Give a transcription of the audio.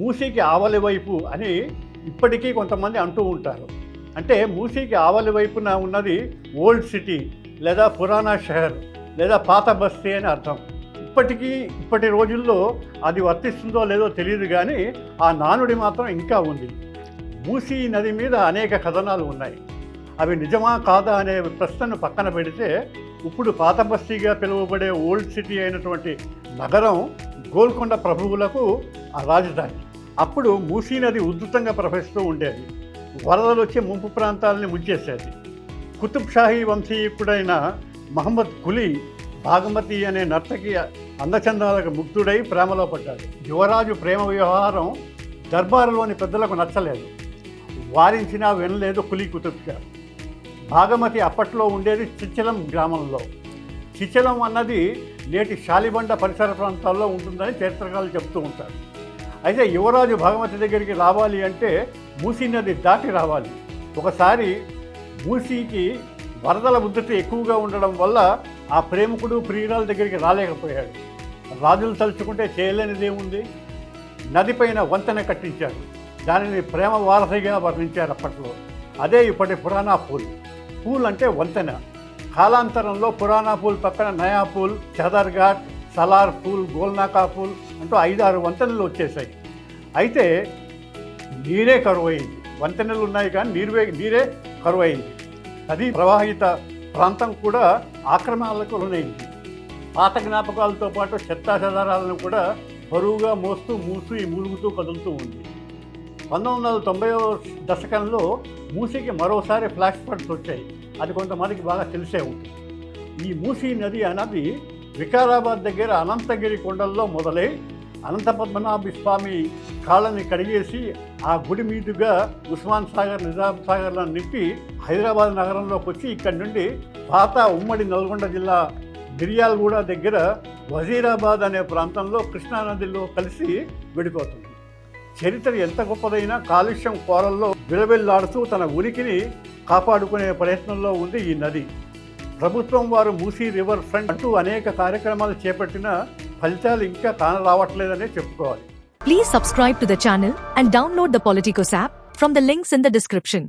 మూసీకి ఆవలి వైపు అని ఇప్పటికీ కొంతమంది అంటూ ఉంటారు. అంటే మూసీకి ఆవలి వైపున ఉన్నది ఓల్డ్ సిటీ లేదా పురాణా షహర్ లేదా పాత బస్తీ అని అర్థం. ఇప్పటికీ ఇప్పటి రోజుల్లో అది వర్తిస్తుందో లేదో తెలియదు కానీ ఆ నానుడి మాత్రం ఇంకా ఉంది. మూసీ నది మీద అనేక కథనాలు ఉన్నాయి. అవి నిజమా కాదా అనే ప్రశ్నను పక్కన పెడితే ఇప్పుడు పాత బస్తీగా పిలువబడే ఓల్డ్ సిటీ అయినటువంటి నగరం గోల్కొండ ప్రభువులకు ఆ రాజధాని. అప్పుడు మూసీ నది ఉధృతంగా ప్రవహిస్తూ ఉండేది. వరదలు వచ్చి ముంపు ప్రాంతాలని ముంచేసేది. కుతుబ్ షాహీ వంశీయుడైన మహమ్మద్ కులీ భాగమతి అనే నర్తకి అందచందాలకు ముగ్ధుడై ప్రేమలో పడ్డాడు. యువరాజు ప్రేమ వ్యవహారం దర్బారులోని పెద్దలకు నచ్చలేదు. వారించినా వినలేదు కులీ కుతుబ్ షా. భాగమతి అప్పట్లో ఉండేది చిచ్చలం గ్రామంలో. చిచ్చలం అన్నది నేటి శాలిబండ పరిసర ప్రాంతాల్లో ఉంటుందని చరిత్రకారులు చెప్తూ ఉంటారు. అయితే యువరాజు భగవతి దగ్గరికి రావాలి అంటే మూసీ నది దాటి రావాలి. ఒకసారి మూసీకి వరదల ఉద్ధృతి ఎక్కువగా ఉండడం వల్ల ఆ ప్రేమికుడు ప్రియురాల దగ్గరికి రాలేకపోయాడు. రాజులు తలుచుకుంటే చేయలేనిదేముంది నదిపైన వంతెన కట్టించాడు దానిని ప్రేమ వారధిగా వర్ణించారు అప్పట్లో. అదే ఇప్పటి పురాణా పూల్. పూల్ అంటే వంతెన. కాలాంతరంలో పురాణా పూల్ పక్కన నయా పూల్ చదర్ఘాట్ సలార్ పూల్ గోల్నాకా పూల్ అంటూ ఐదారు వంతెనలు వచ్చేసాయి. అయితే నీరే కరువైంది. వంతెనలు ఉన్నాయి కానీ నీరువే నీరే కరువైంది. అది ప్రవాహిత ప్రాంతం కూడా ఆక్రమణలకు లోనైంది. పాత జ్ఞాపకాలతో పాటు చెత్తా చెదారాలను కూడా బరువుగా మోస్తూ మూసి మూలుగుతూ కదులుతూ ఉంది. పంతొమ్మిది వందల తొంభై దశకంలో మూసీకి మరోసారి ఫ్లాష్ ఫ్లడ్స్ వచ్చాయి. అది కొంతమందికి బాగా తెలిసే ఉంటుంది. ఈ మూసీ నది అన్నది వికారాబాద్ దగ్గర అనంతగిరి కొండల్లో మొదలై అనంత పద్మనాభ స్వామి కాళ్ళని కడిగేసి ఆ గుడి మీదుగా ఉస్మాన్ సాగర్ నిజాం సాగర్లను నింపి హైదరాబాద్ నగరంలోకి వచ్చి ఇక్కడి నుండి పాత ఉమ్మడి నల్గొండ జిల్లా మిర్యాలగూడ దగ్గర వజీరాబాద్ అనే ప్రాంతంలో కృష్ణానదిలో కలిసి విడిపోతుంది. చరిత్ర ఎంత గొప్పదైనా కాలుష్యం కోరల్లో విలవిల్లాడుతూ తన ఉనికిని కాపాడుకునే ప్రయత్నంలో ఉంది ఈ నది. ప్రభుత్వం వారు మూసీ రివర్ ఫ్రంట్ అంటూ అనేక కార్యక్రమాలు చేపట్టిన ఫలితాలు ఇంకా కానరావట్లేదనే చెప్పుకోవాలి. Please subscribe to the channel and download the Politicos links in